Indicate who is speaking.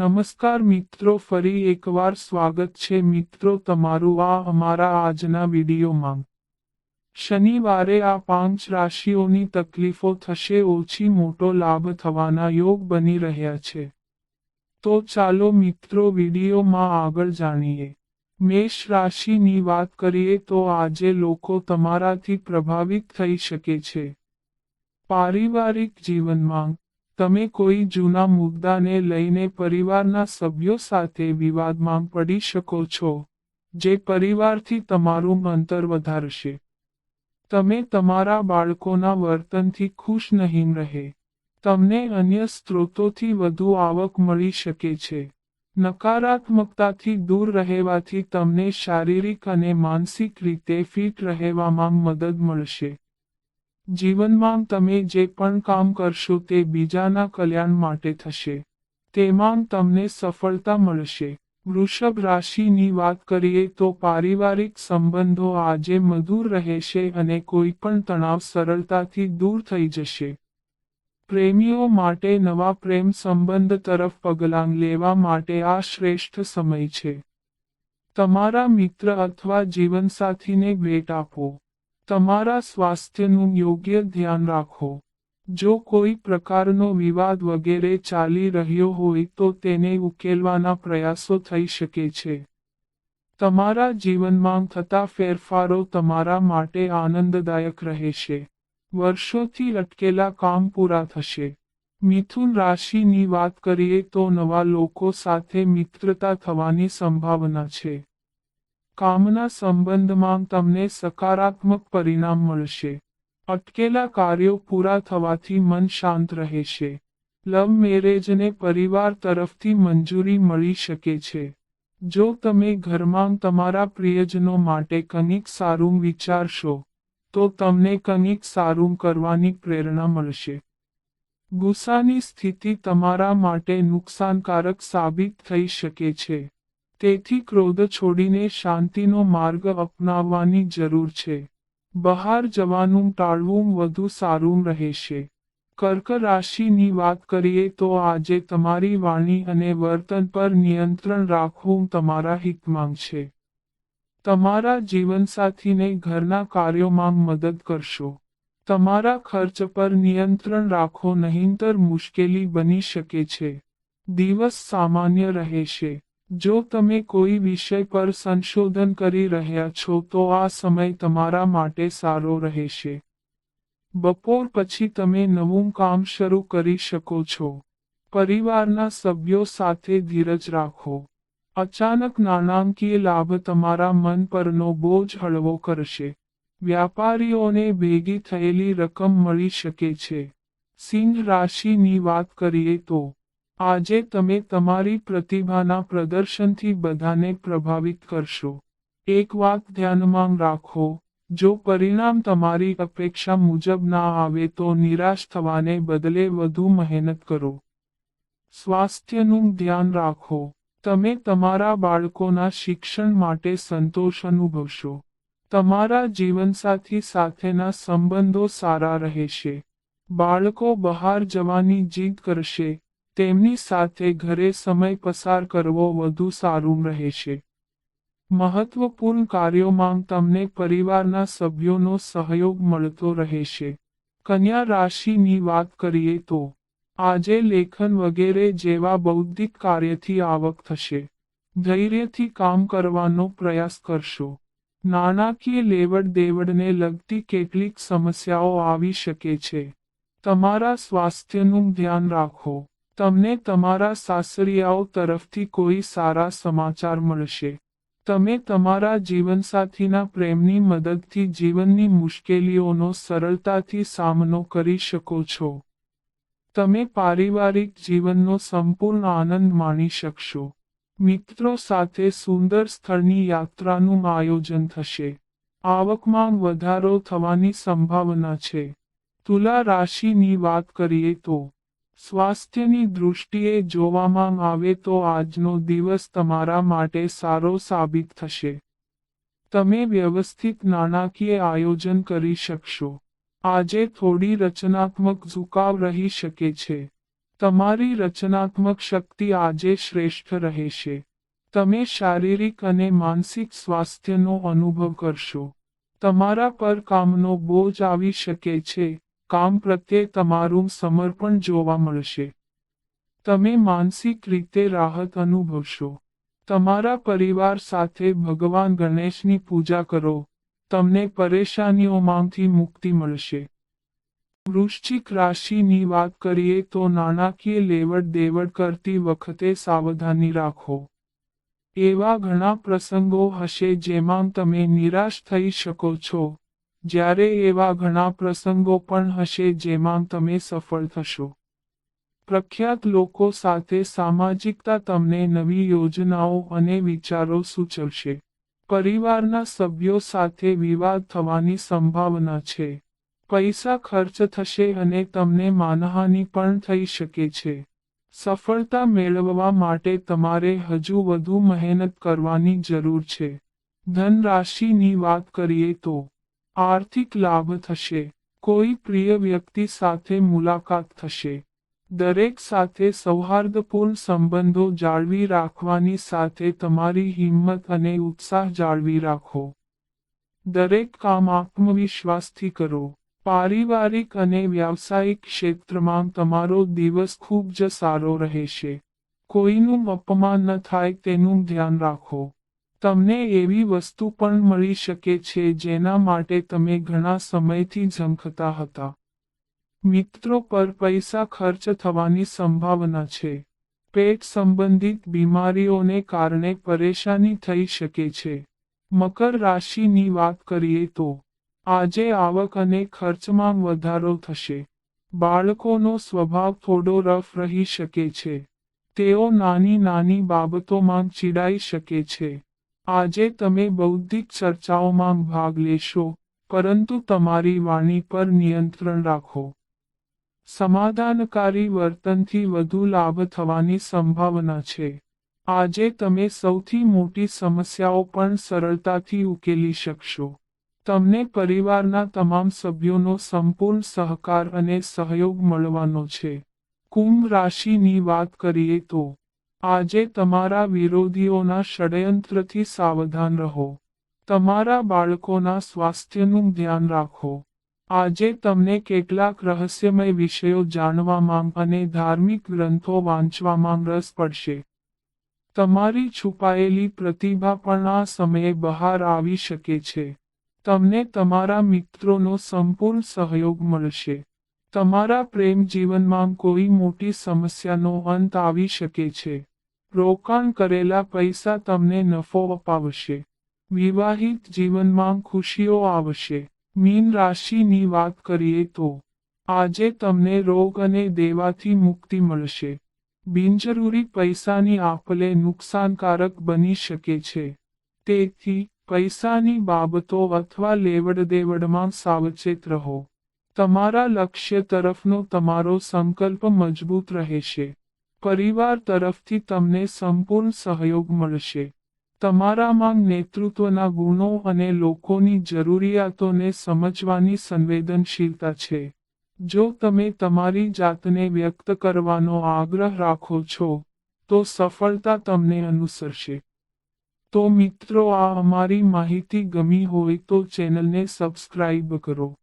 Speaker 1: નમસ્કાર મિત્રો, ફરી એકવાર સ્વાગત છે મિત્રો તમારું આ અમારા આજના વિડીયોમાં. શનિવારે આ પાંચ રાશિઓની તકલીફો થશે, ઓછી મોટો લાભ થવાના યોગ બની રહ્યા છે. તો ચાલો મિત્રો વિડીયોમાં આગળ જાણીએ. મેષ રાશિની વાત કરીએ તો આજે લોકો તમારાથી પ્રભાવિત થઈ શકે છે. પારિવારિક જીવનમાં તમે કોઈ જૂના મુદ્દાને લઈને પરિવારના સભ્યો સાથે વિવાદમાં પડી શકો છો, જે પરિવારથી તમારું અંતર વધારશે. તમે તમારા બાળકોના વર્તનથી ખુશ નહીં રહે. તમને અન્ય સ્ત્રોતોથી વધુ આવક મળી શકે છે. નકારાત્મકતાથી દૂર રહેવાથી તમને શારીરિક અને માનસિક રીતે ફિટ રહેવામાં મદદ મળશે. જીવનમાં તમે જે પણ કામ કરશો તે બીજાના કલ્યાણ માટે થશે. તેમાં તમને સફળતા મળશે. વૃષભ રાશિની વાત કરીએ તો પારિવારિક સંબંધો આજે મધુર રહેશે અને કોઈ પણ તણાવ સરળતાથી દૂર થઈ જશે. પ્રેમીઓ માટે નવા પ્રેમ સંબંધ તરફ પગલાં લેવા માટે આ શ્રેષ્ઠ સમય છે. તમારા મિત્ર અથવા જીવનસાથીને ભેટ આપો. તમારા સ્વાસ્થ્યનું યોગ્ય ધ્યાન રાખો. જો કોઈ પ્રકારનો વિવાદ વગેરે ચાલી રહ્યો હોય તો તેને ઉકેલવાના પ્રયાસો થઈ શકે છે. તમારા જીવનમાં થતા ફેરફારો તમારા માટે આનંદદાયક રહેશે. વર્ષોથી અટકેલા કામ પૂરા થશે. મિથુન રાશિની વાત કરીએ તો નવા લોકો સાથે મિત્રતા થવાની સંભાવના છે. કામના સંબંધમાં તમને સકારાત્મક પરિણામ મળશે. અટકેલા કાર્યો પૂરા થવાથી મન શાંત રહેશે. લવ મેરેજને પરિવાર તરફથી મંજૂરી મળી શકે છે. જો તમે ઘરમાં તમારા પ્રિયજનો માટે કંઈક સારું વિચારશો, તો તમને કંઈક સારું કરવાની પ્રેરણા મળશે. ગુસ્સાની સ્થિતિ તમારા માટે નુકસાનકારક સાબિત થઈ શકે છે. તેથી ક્રોધ છોડીને શાંતિનો માર્ગ અપનાવવાની જરૂર છે. બહાર જવાનું ટાળવું વધુ સારું રહેશે. કર્ક રાશિની વાત કરીએ તો આજે તમારી વાણી અને વર્તન પર નિયંત્રણ રાખવું તમારા હિતમાં છે. તમારા જીવનસાથીને ઘરના કાર્યોમાં મદદ કરશો. તમારા ખર્ચ પર નિયંત્રણ રાખો નહીંતર મુશ્કેલી બની શકે છે. દિવસ સામાન્ય રહેશે. જો તમે કોઈ વિષય પર સંશોધન કરી રહ્યા છો, તો આ સમય તમારા માટે સારો રહેશે. બપોર પછી તમે નવું કામ શરૂ કરી શકો છો. પરિવારના સભ્યો સાથે ધીરજ રાખો. અચાનક નાણાંકીય લાભ તમારા મન પરનો બોજ હળવો કરશે. વ્યાપારીઓને ભેગી થયેલી રકમ મળી શકે છે. સિંહ રાશિની વાત કરીએ તો આજે તમે તમારી પ્રતિભાના પ્રદર્શનથી બધાને પ્રભાવિત કરશો. એક વાત ધ્યાનમાં રાખો, જો પરિણામ તમારી અપેક્ષા મુજબ ના આવે તો નિરાશ થવાને બદલે વધુ મહેનત કરો. સ્વાસ્થ્યનું ધ્યાન રાખો. તમે તમારા બાળકોના શિક્ષણ માટે સંતોષ અનુભવશો. તમારા જીવનસાથી સાથેના સંબંધો સારા રહેશે. બાળકો બહાર જવાની જીદ કરશે. તેમની સાથે ઘરે સમય પસાર કરવો વધુ સારું રહેશે. મહત્વપૂર્ણ કાર્યોમાં તમને પરિવારના સભ્યોનો સહયોગ મળતો રહેશે. કન્યા રાશિની વાત કરીએ તો, આજે લેખન વગેરે જેવા બૌદ્ધિક કાર્યથી આવક થશે. ધૈર્યથી કામ કરવાનો પ્રયાસ કરશો. નાણાકીય લેવડ દેવડને લગતી કેટલીક સમસ્યાઓ આવી શકે છે. તમારા સ્વાસ્થ્યનું ધ્યાન રાખો. તમને તમારા સાસરિયાઓ તરફથી કોઈ સારા સમાચાર મળશે. તમે તમારા જીવનસાથીના પ્રેમની મદદથી જીવનની મુશ્કેલીઓનો સરળતાથી સામનો કરી શકો છો. તમે પારિવારિક જીવનનો સંપૂર્ણ આનંદ માણી શકશો. મિત્રો સાથે સુંદર સ્થળની યાત્રાનું આયોજન થશે. આવકમાં વધારો થવાની સંભાવના છે. તુલા રાશિની વાત કરીએ તો સ્વાસ્થ્યની દૃષ્ટિએ જોવામાં આવે તો આજનો દિવસ તમારા માટે સારો સાબિત થશે. તમે વ્યવસ્થિત નાણાકીય આયોજન કરી શકશો. આજે થોડી રચનાત્મક ઝુકાવ રહી શકે છે. તમારી રચનાત્મક શક્તિ આજે શ્રેષ્ઠ રહેશે. તમે શારીરિક અને માનસિક સ્વાસ્થ્યનો અનુભવ કરશો. તમારા પર કામનો બોજ આવી શકે છે. કામ પ્રત્યે તમારું સમર્પણ જોવા મળશે. તમે માનસિક રીતે રાહત અનુભવશો. તમારા પરિવાર સાથે ભગવાન ગણેશની પૂજા કરો. તમને પરેશાનીઓમાંથી મુક્તિ મળશે. વૃશ્ચિક રાશિની વાત કરીએ તો નાણાકીય લેવડ દેવડ કરતી વખતે સાવધાની રાખો. એવા ઘણા પ્રસંગો હશે જેમાં તમે નિરાશ થઈ શકો છો. જ્યારે એવા ઘણા પ્રસંગો પણ હશે જેમાં તમે સફળ થશો. પ્રખ્યાત લોકો સાથે સામાજિકતા તમને નવી યોજનાઓ અને વિચારો સૂચવશે. પરિવારના સભ્યો સાથે વિવાદ થવાની સંભાવના છે. પૈસા ખર્ચ થશે અને તમને માનહાનિ પણ થઈ શકે છે. સફળતા મેળવવા માટે તમારે હજુ વધુ મહેનત કરવાની જરૂર છે. ધન રાશિની વાત કરીએ તો આર્થિક લાભ થશે. કોઈ પ્રિય વ્યક્તિ સાથે મુલાકાત થશે. દરેક સાથે સૌહાર્દપૂર્ણ સંબંધો જાળવી રાખવાની સાથે તમારી હિંમત અને ઉત્સાહ જાળવી રાખો. દરેક કામ આત્મવિશ્વાસથી કરો. પારિવારિક અને વ્યાવસાયિક ક્ષેત્રમાં તમારો દિવસ ખૂબ જ સારો રહેશે. કોઈનું અપમાન ન થાય તેનું ધ્યાન રાખો. તમને એવી વસ્તુ પણ મળી શકે છે જેના માટે તમે ઘણા સમયથી ઝંખતા હતા. મિત્રો પર પૈસા ખર્ચ થવાની સંભાવના છે. પેટ સંબંધિત બીમારીઓને કારણે પરેશાની થઈ શકે છે. મકર રાશિની વાત કરીએ તો, આજે આવક અને ખર્ચમાં વધારો થશે. બાળકોનો સ્વભાવ થોડો રફ રહી શકે છે. તેઓ નાની નાની બાબતોમાં ચીડાઈ શકે છે. આજે તમે બૌદ્ધિક ચર્ચાઓમાં ભાગ લેશો, પરંતુ તમારી વાણી પર નિયંત્રણ રાખો. સમાધાનકારી વર્તનથી વધુ લાભ થવાની સંભાવના છે. આજે તમે સૌથી મોટી સમસ્યાઓ પણ સરળતાથી ઉકેલી શકશો. તમને પરિવારના તમામ સભ્યોનો સંપૂર્ણ સહકાર અને સહયોગ મળવાનો છે. કુંભ રાશિની વાત કરીએ તો આજે તમારા વિરોધીઓના ષડયંત્રથી સાવધાન રહો. તમારા બાળકોના સ્વાસ્થ્યનું ધ્યાન રાખો. આજે તમને કેટલાક રહસ્યમય વિષયો જાણવામાં અને ધાર્મિક ગ્રંથો વાંચવામાં રસ પડશે. તમારી છુપાયેલી પ્રતિભા પણ આ સમયે બહાર આવી શકે છે. તમને તમારા મિત્રોનો સંપૂર્ણ સહયોગ મળશે. તમારા પ્રેમ જીવનમાં કોઈ મોટી સમસ્યાનો અંત આવી શકે છે. રોકાણ કરેલા પૈસા તમને નફો અપાવશે. વિવાહિત જીવનમાં ખુશીઓ આવશે. મીન રાશિની વાત કરીએ તો, આજે તમને રોગ અને દેવાથી મુક્તિ મળશે. બિનજરૂરી પૈસાની આપલે નુકસાનકારક બની શકે છે. તેથી, પૈસાની બાબતો અથવા લેવડ દેવડમાં સાવચેત રહો. તમારા લક્ષ્ય તરફનો તમારો સંકલ્પ મજબૂત રહેશે. પરિવાર તરફથી તમને સંપૂર્ણ સહયોગ મળશે. તમારામાં નેતૃત્વના ગુણો અને લોકોની જરૂરિયાતોને સમજવાની સંવેદનશીલતા છે. જો તમે તમારી જાતને વ્યક્ત કરવાનો આગ્રહ રાખો છો, તો સફળતા તમને અનુસરશે. તો મિત્રો, આ અમારી માહિતી ગમી હોય તો ચેનલને સબસ્ક્રાઇબ કરો.